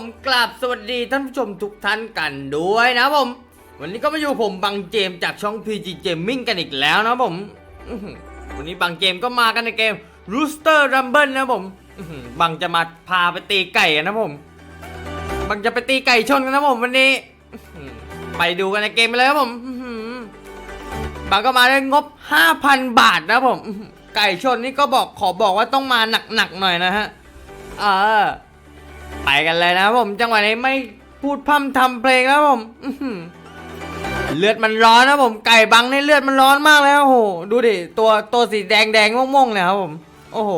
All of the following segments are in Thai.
ผมกราบสวัสดีท่านผู้ชมทุกท่านกันด้วยนะผม วันนี้ก็มาอยู่ผมบังเจมจากช่อง PG Gaming กันอีกแล้วนะผมวันนี้บังเจมก็มากันในเกม Rooster Rumble นะผมบังจะมาพาไปตีไก่กันนะผม บังจะไปตีไก่ชนกันนะผมวันนี้ ไปดูกันในเกมไปเลยครับผมบางก็มาได้งบ 5,000 บาทนะผม ไก่ชนนี่ก็บอกขอบอกว่าต้องมาหนักๆหน่อยนะฮะเออ ไปกันเลยนะผมจังหวะนี้ไม่พูดพร่ำทำเพลงแล้วผมเลือดมันร้อนนะผมไก่บังในเลือดมันร้อนมากแล้วโอ้โหดูดิตัวตัวสีแดงแดงๆม่วงๆเนี่ยครับผมโอ้โห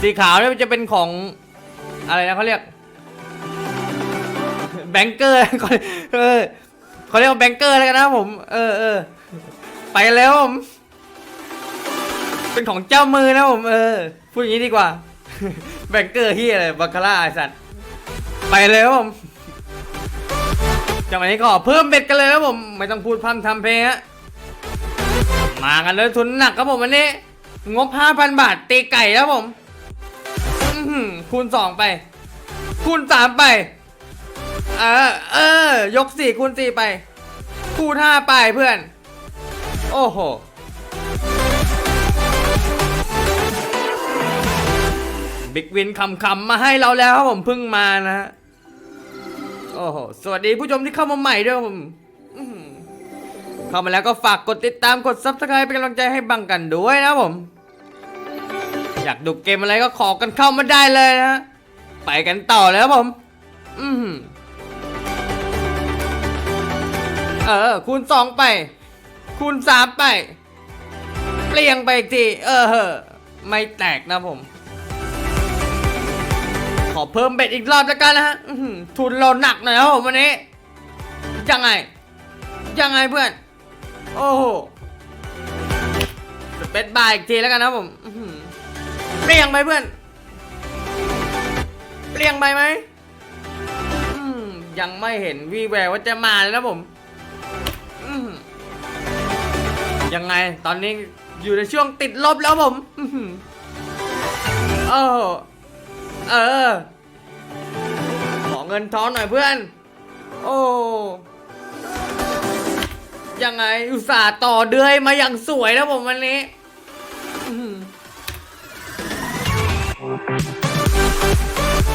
สีขาวเนี่ยมันจะเป็นของอะไรนะเขาเรียกแบงเกอร์เขาเออเขาเรียกว่าแบงเกอร์แล้วกันนะผม เออเออไปกันแล้วผมเป็นของเจ้ามือนะผมเออพูดอย่างนี้ดีกว่า บงเกอร์เฮียอะไรบัคคาร่าไอสัตว์ไปเลยครับผมจังหวะนี้ก็เพิ่มเบ็ดกันเลยครับผม ไม่ต้องพูดพร่ำทำเพลงฮะมากันเลยทุนหนักครับผมวันนี้ งบ 5,000 บาทตีไก่ครับผมอื้อหือคูณ 2 ไป คูณ 3 ไป เออ เออ ยก 4 คูณ 4 ไป คูณ 5 ไปเพื่อน โอ้โห บิ๊กวินคำคำมาให้เราแล้วครับผมเพิ่งมานะโอ้โหสวัสดีผู้ชมที่เข้ามาใหม่ด้วยผมเข้ามาแล้วก็ฝากกดติดตามกด subscribe เป็นกำลังใจให้บังกันด้วยนะผม อยากดูเกมอะไรก็ขอกันเข้ามาได้เลยนะไปกันต่อเลยครับผม อือหือเออ คูณสองไป คูณสามไป เปลี่ยงไปอีกที เออเหอไม่แตกนะผม ขอเพิ่มเบ็ดอีกรอบแล้วกันนะฮะทุนเราหนักหน่อยครับผมวันนี้ ยังไง ยังไงเพื่อน โอ้โหเปซบาร์อีกทีแล้วกันนะผมเปลี่ยงไปเพื่อน เปลี่ยงไปไหมยังไม่เห็นวีแววว่าจะมาเลยนะผมยังไงตอนนี้อยู่ในช่วงติดลบแล้วผมอื้ออโอ้ เออ ขอเงินทอนหน่อยเพื่อน โอ้ยังไงอุตส่าห์ต่อเดือยมาอย่างสวยนะผมวันนี้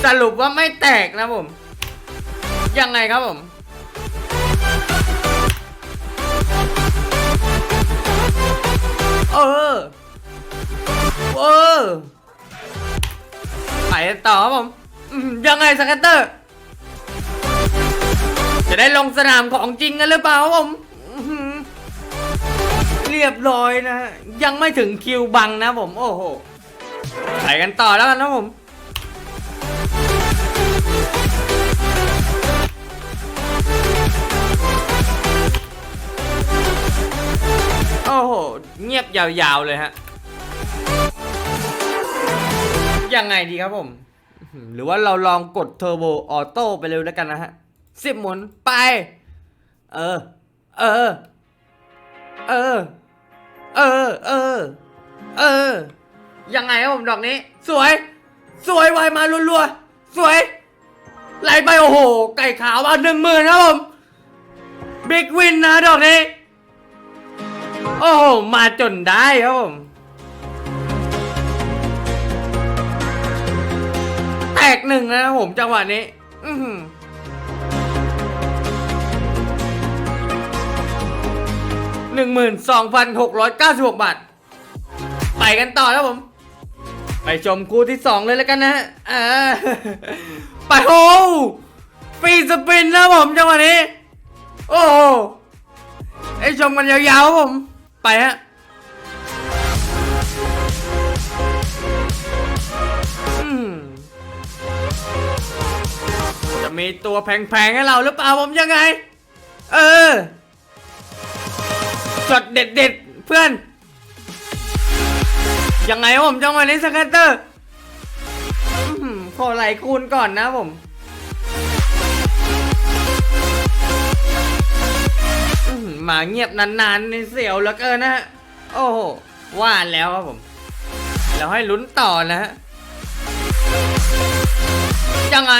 สรุปว่าไม่แตกนะผม ยังไงครับผมเออเออ ไปต่อครับผมยังไงสกัตเตอร์ จะได้ลงสนามของจริงกันหรือเปล่าครับผมเรียบร้อยนะยังไม่ถึงคิวบังนะผม โอ้โหไปกันต่อแล้วกันนะผมโอ้โห เงียบยาวๆเลยฮะ ยังไงดีครับผม หรือว่าเราลองกดเทอร์โบออโต้ไปเลยแล้วกันนะฮะสิบหมุนไป เออ เออ เออ เออ เออ เออ ยังไงครับผมดอกนี้ สวย สวยไวมารัวๆ สวย ไหลไปโอ้โห ไก่ขาวมาหนึ่งหมื่นครับผม บิ๊กวินนะดอกนี้ โอ้โห มาจนได้ครับผม ตกหนึ่งนะครับผมจังหวะนี้ อืหนึ่งหมื่นสองพันหกร้อยเก้าสิบหกบาท ไปกันต่อครับผม ไปชมคู่ที่สองเลยแล้วกันนะอ่าไปโอ้ฟรีสปินนะผมจังหวะนี้ โอ้ไอชมกันยาวๆผม ไปฮะ จะมีตัวแพงๆให้เราหรือเปล่าผมยังไง เออจดเด็ดๆเพื่อน ยังไงผมจังหวะนี้สกัตเตอร์อื้อหือขอไหลคูณก่อนนะผมมาเงียบนานๆในเสียวเหลือเกินนะฮะ โอ้โหว่าแล้วครับผมแล้วให้ลุ้นต่อนะฮะยังไง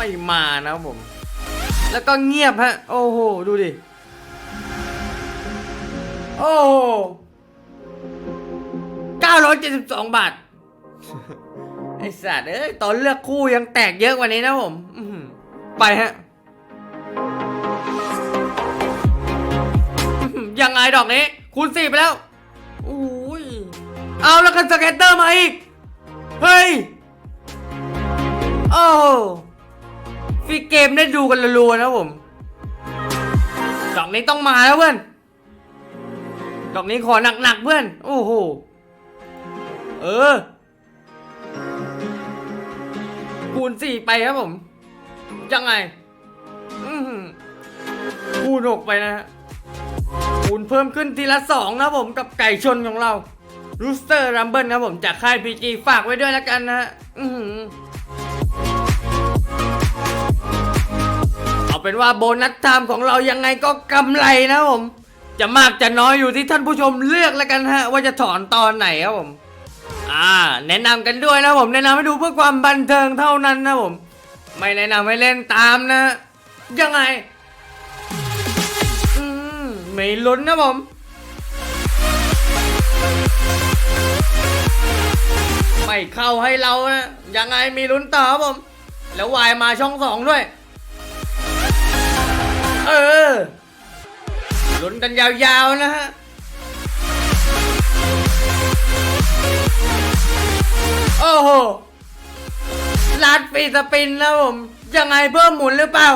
อื้อหือมานะครับผม แล้วก็เงียบฮะ โอ้โห ดูดิ โอ้โห972 บาท ไอสัตว์เอ้ย ตอนเลือกคู่ยังแตกเยอะกว่านี้นะผมไปฮะ ยังไงดอกนี้ คูณสี่ไปแล้วอุ้ยเอาแล้วกันสเก็ตเตอร์มาอีก เฮ้ย โอ้โห ฟรีเกมได้ดูกันรัวๆนะผม ดอกนี้ต้องมาแล้วเพื่อน ดอกนี้ขอหนักๆเพื่อน โอ้โห เออ คูณสี่ไปครับผม ยังไงคูณหกไปนะฮะ คูณเพิ่มขึ้นทีละสองนะผมกับไก่ชนของเรารูสเตอร์รัมเบิลครับผมจากค่ายพีจีฝากไว้ด้วยแล้วกันนะฮะ อือหือ เอาเป็นว่าโบนัสไทม์ของเรายังไงก็กำไรนะผม จะมากจะน้อยอยู่ที่ท่านผู้ชมเลือกแล้วกันฮะ ว่าจะถอนตอนไหนครับผม อ่า แนะนำกันด้วยนะผมแนะนำให้ดูเพื่อความบันเทิงเท่านั้นนะผม ไม่แนะนำให้เล่นตามนะ ยังไง อืมไม่ลุ้นนะผมไม่เข้าให้เรานะยังไงมีลุ้นต่อครับผม แล้ววายมาช่องสองด้วย เออลุ้นกันยาวๆนะฮะโอ้โหลัดปีสปินนะผม ยังไงเพิ่มหมุนหรือเปล่า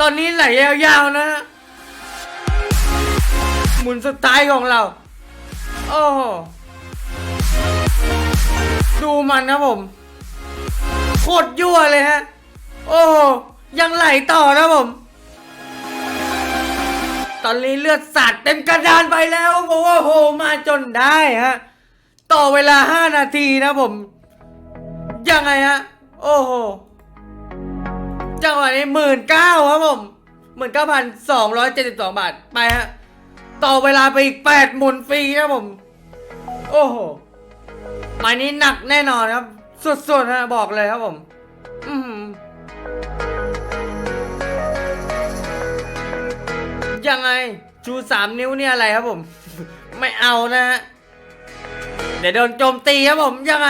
ตอนนี้ไหลยาวๆนะ หมุนสุดท้ายของเรา โอ้โห ดูมันนะผม โคตรยั่วเลยฮะ โอ้โหยังไหลต่อนะผม อนนี้เลือดสาดเต็มกระดานไปแล้วโอ้โหมาจนได้ฮะต่อเวลา 5 นาทีนะผม ยังไงฮะ โอ้โห จังหวะนี้หมื่นเก้าครับผมหมื่นเก้าพันสองร้อยเจ็ดสิบสองบาท ไปฮะ ต่อเวลาไปอีกแปดหมุนฟรีครับผม โอ้โหหมายนี้หนักแน่นอนครับ สุดๆฮะบอกเลยครับผม อือ ยังไง ชูสามนิ้วเนี่ยอะไรครับผม ไม่เอานะฮะเดี๋ยวโดนโจมตีครับผมยังไง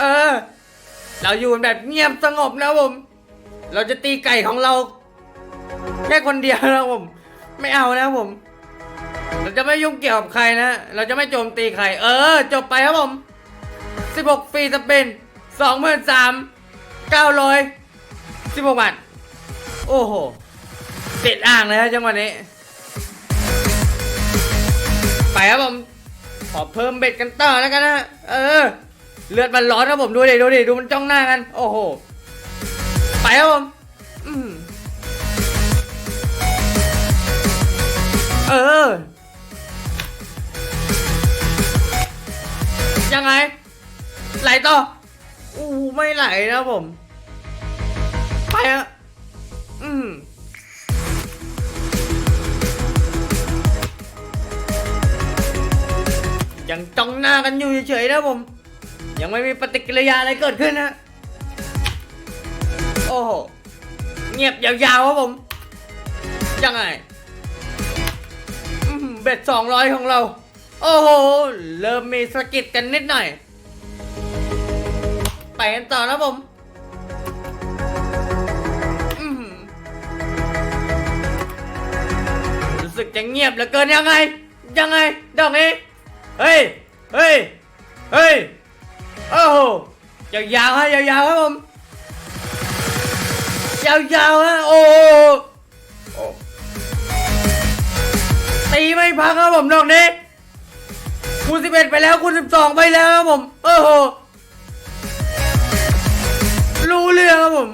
เออ เราอยู่แบบเงียบสงบนะผม เราจะตีไก่ของเราแค่คนเดียวนะผม ไม่เอานะผม เราจะไม่ยุ่งเกี่ยวกับใครนะ เราจะไม่โจมตีใคร เออ จบไปครับผม16ฟรีสเปิน23,916บาทโอ้โห เติดอ่างเลยฮะจังหวะนี้ ไปครับผม ขอเพิ่มเบ็ดกันต่อแล้วกันนะ เออ เลือดมันร้อนครับผมดูดิดูดิดูมันจ้องหน้ากัน โอ้โห ไปครับผมอืมเออ ยังไง ไหลต่อ อู้ไม่ไหลนะผม ไปอะอืม ยังจ้องหน้ากันอยู่เฉยๆนะผม ยังไม่มีปฏิกิริยาอะไรเกิดขึ้นนะ โอ้โห เงียบยาวๆครับผม ยังไงเบ็ดสองร้อยของเรา โอ้โห เริ่มมีสะกิดกันนิดหน่อย ไปกันต่อนะผมอื้อหือรู้สึกจะเงียบเหลือเกินยังไง ยังไงดอกนี้ เฮ้ย เฮ้ย เฮ้ย โอ้โหยาวๆฮะยาวๆครับผม ยาวๆฮะโอ้โหโอ้ตีไม่พักครับผมดอกนี้คูณสิบเอ็ดไปแล้วคูณสิบสองไปแล้วครับผม โอ้โห รู้เรื่องครับผม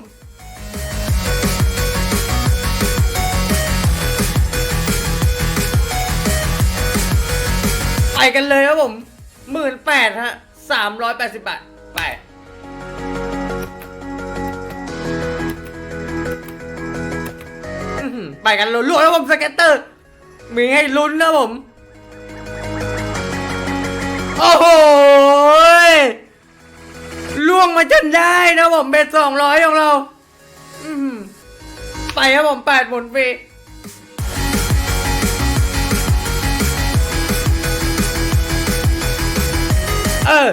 กันเลยครับผมหมื่นแปดฮะสามร้อยแปดสิบบาท ไปไปกันรัวๆแล้วผมสเก็ตเตอร์ มีให้ลุ้นนะผม โอ้โหล่วงมาจนได้นะผมเบ็ดสองร้อยของเรา ไปครับผมแปดหมุนฟรี เออ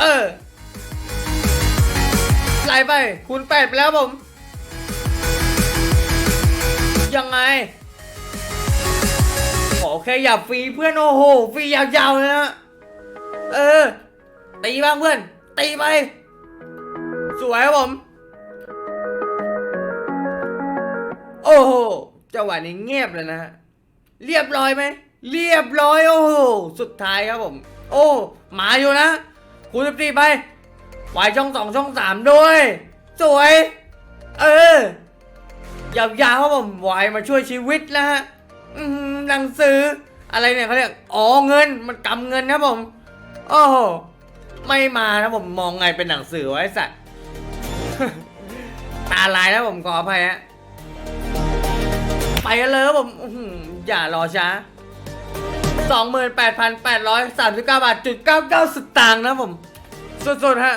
เออ ไหลไป คูณแปดไปแล้วผม ยังไง ขอแค่อย่าฟรีเพื่อนโอ้โหฟรียาวๆเลยนะ เออ ตีบ้างเพื่อน ตีไป สวยครับผม โอ้โหจังหวะนี้เงียบเลยนะฮะ เรียบร้อยไหม เรียบร้อยโอ้โหสุดท้ายครับผม โอ้มาอยู่นะคูณสิบสี่ไปวายช่องสองช่องสามด้วย สวย เออยาวๆครับผมวายมาช่วยชีวิตนะฮะหนังสือ อะไรเนี่ยเขาเรียกอ๋อเงินมันกำเงินนะผม โอ้โหไม่มานะผมมองไงเป็นหนังสือไว้สัตว์ตาลายแล้วผมขออภัยฮะไปกันเลยผมอย่ารอช้า 28,839 บาทจุด99สตางค์นะผมสุดๆฮะ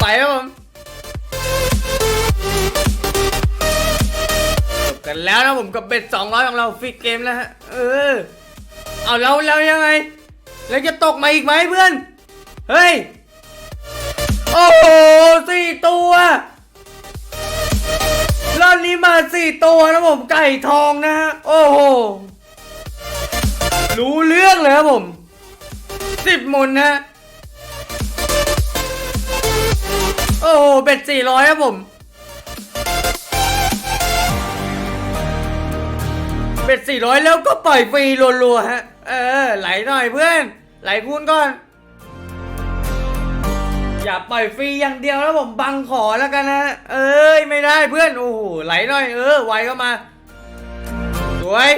ไปครับผมจบกันแล้วนะผมกับเบ็ด200 ของเราฟิกเกมแล้วฮะเออเอาแล้วแล้วยังไง แล้วจะตกมาอีกไหมเพื่อน เฮ้ย โอ้โหสี่ตัว รอบนี้มาสี่ตัวนะผมไก่ทองนะฮะโอ้โหรู้เรื่องเลยครับผมสิบหมุนนะโอ้โหเบ็ดสี่ร้อยครับผมเบ็ดสี่ร้อยแล้วก็ปล่อยฟรีรัวๆฮะ เออ ไหลหน่อยเพื่อน ไหลคูณก่อน อย่าปล่อยฟรีอย่างเดียวแล้วผมบังขอแล้วกันนะ เอ้ยไม่ได้เพื่อนโอ้โหไหลหน่อยเออไวเข้ามา สวย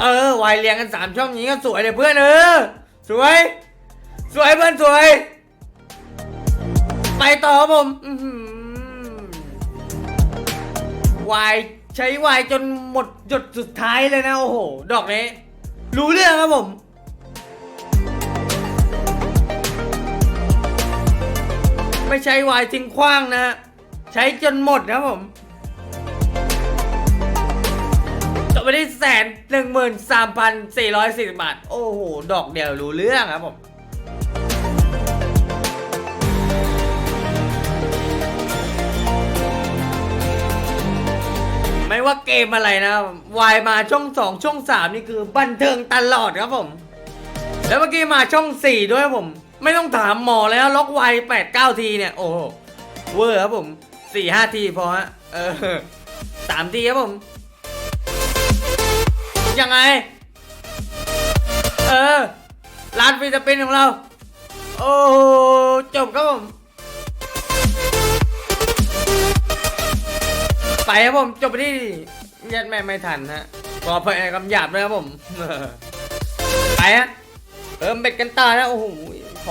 เออไวเรียงกันสามช่องนี้ก็สวยเลยเพื่อนเออ สวย สวยเพื่อนสวย ไปต่อครับผมวายใช้วายจนหมดหยดสุดท้ายเลยนะโอ้โห ดอกนี้ รู้เรื่องครับผม ไม่ใช้วายทิ้งขว้างนะใช้จนหมดนะครับผมจบไปที่แสนหนึ่งหมื่นสามพันสี่ร้อยสี่สิบบาท โอ้โห ดอกเดียวรู้เรื่องครับผมไม่ว่าเกมอะไรนะวายมาช่องสองช่องสามนี่คือบันเทิงตลอดครับผม แล้วเมื่อกี้มาช่องสี่ด้วยครับผม ไม่ต้องถามหมอแล้วล็อกไวแปดเก้าทีเนี่ย โอ้โหเวอร์ครับผมสี่ห้าทีพอฮะเออสามทีครับผม ยังไง เออร้านฟรีสปินของเรา โอ้โหจบครับผม ไปครับผม จบไปที่ยัดแม่ไม่ทันฮะขอไปคำหยาบเลยครับผม ไปฮะเพิ่มเบ็ดกันต่อนะโอ้โห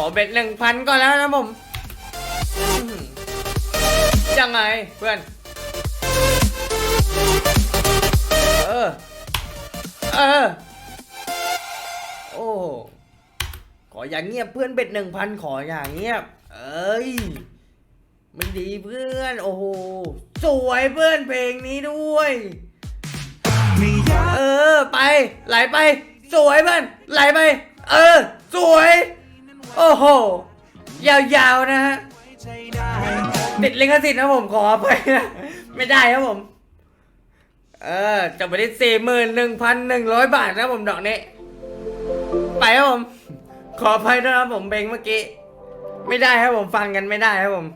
อเบ็ดหนึ่งพันก่อนแล้วนะผมยังไงเพื่อน เออ เออ โอ้ ขออย่างเงียบเพื่อนเบ็ดหนึ่งพันขออย่างเงียบ เอ้ยไม่ดีเพื่อน โอ้โห สวยเพื่อนเพลงนี้ด้วย เออ ไป ไหลไป สวยเพื่อน ไหลไป เออ สวย โอ้โห ยาวๆนะฮะติดลิขสิทธิ์นะผมขอไปนะไม่ได้ครับผม เออจบไปที่สี่หมื่นหนึ่งพันหนึ่งร้อยบาทนะผมดอกนี้ ไปครับผม ขออภัยด้วยนะครับผมเบงเมื่อกี้ ไม่ได้ครับผมฟังกันไม่ได้ครับผม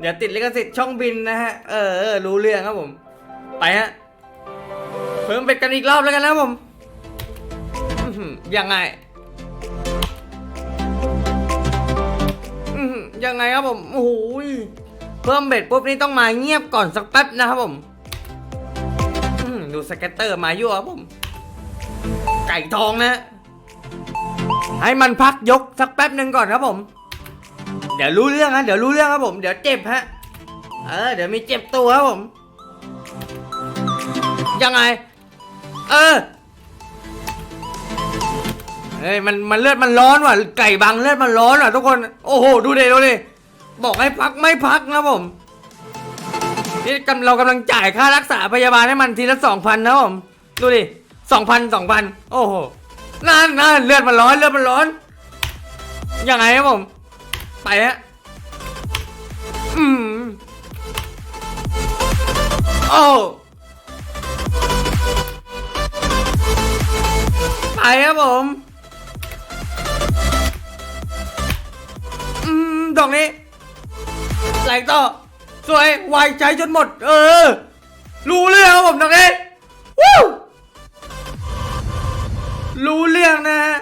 เดี๋ยวติดลิขสิทธิ์ช่องบินนะฮะ เออเออรู้เรื่องครับผม ไปฮะ เพิ่มเป็ดกันอีกรอบแล้วกันนะผมยังไง ยังไงครับผมโอ้โหเพิ่มเบ็ดปุ๊บนี่ต้องมาเงียบก่อนสักแป๊บนะครับผมดูสเก็ตเตอร์มายั่วครับผม ไก่ทองนะ ให้มันพักยกสักแป๊บหนึ่งก่อนครับผม เดี๋ยวรู้เรื่องฮะเดี๋ยวรู้เรื่องครับผม เดี๋ยวเจ็บฮะเออเดี๋ยวมีเจ็บตัวครับผม ยังไง เออ เฮ้ยมันมันเลือดมันร้อนว่ะไก่บางเลือดมันร้อนว่ะทุกคนโอ้โหดูดิดูดิบอกให้พักไม่พักนะผมนี่กำเรากำลังจ่ายค่ารักษาพยาบาลให้มันทีละสองพันนะผมดูดิสองพันสองพันโอ้โหนั่นนั่นเลือดมันร้อนเลือดมันร้อนยังไงครับผมไปฮะอืมโอ้ไปครับผม ดอกนี้ไหลต่อสวยวายใจจนหมด เออ รู้เรื่องครับผมดอกนี้วู้รู้เรื่องนะฮะ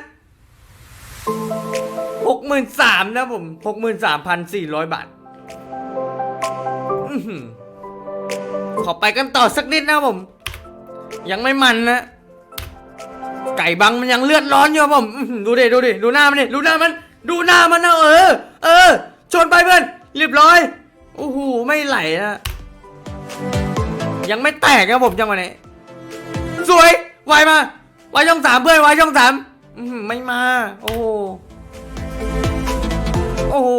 หกหมื่นสามนะผมหกหมื่นสามพันสี่ร้อยบาทขอไปกันต่อสักนิดนะผม ยังไม่มันนะ ไก่บังมันยังเลือดร้อนอยู่ครับผม ดูดิ ดูดิ ดูหน้ามันดิ ดูหน้ามัน ดูหน้ามันนะเออ เออ ชนไปเพื่อนเรียบร้อย โอ้โห ไม่ไหลนะยังไม่แตกครับผมจังหวะนี้ สวย ไวมา ไวยช่องสามเพื่อนไวยช่องสามอื้อหือไม่มา โอ้โห โอ้โห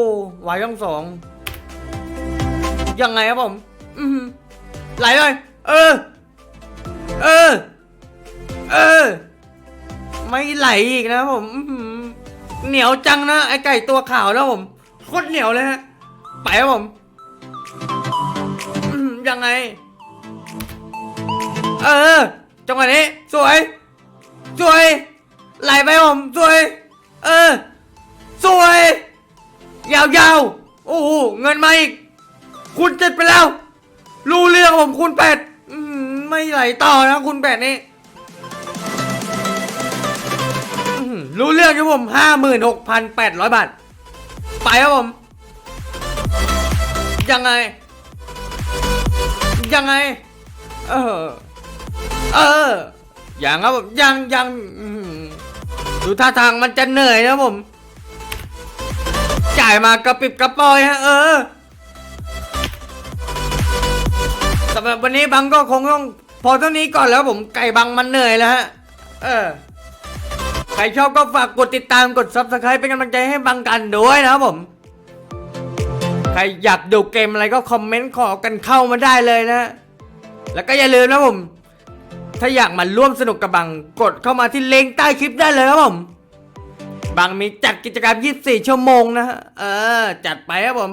วยช่องสอง ยังไงครับผมอือหือไหลเลย เออ เออ เออ ไม่ไหลอีกนะผมอื้อหือ เหนียวจังนะ ไอไก่ตัวขาวแล้วผมโคตรเหนียวเลยฮะ ไปครับผมยังไง เออ จังหวะนี้ สวย สวย ไหลไปผม สวย เออ สวย ยาวๆ โอ้โห เงินมาอีก คุณเจ็ดไปแล้ว รู้เรื่องผมคุณแปด ไม่ไหลต่อนะคุณแปดนี่ รู้เรื่องครับผมห้าหมื่นหกพันแปดร้อยบาท ไปครับผม ยังไง ยังไง เออ เออยังครับผมยังยังดูท่าทางมันจะเหนื่อยนะผม จ่ายมากระปิบกระปอยฮะ เออสำหรับวันนี้บังก็คงต้องพอเท่านี้ก่อนแล้วผมไก่บังมันเหนื่อยแล้วฮะ เออ ครชอบก็ฝากกดติดตามกด subscribe เป็นกำลังใจให้บังกันด้วยนะครับผม ใครอยากดูเกมอะไรก็คอมเมนต์ขอกันเข้ามาได้เลยนะ แล้วก็อย่าลืมนะผม ถ้าอยากมาร่วมสนุกกับบังกดเข้ามาที่เลงก์ใต้คลิปได้เลยครับผมบังมีจัดกิจกรรม 24 ชั่วโมงนะฮะเออ จัดไปครับผม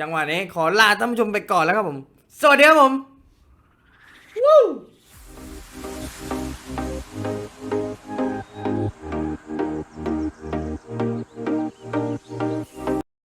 จังหวะนี้ขอลาท่านผู้ชมไปก่อนแล้วครับผม สวัสดีครับผม Woo!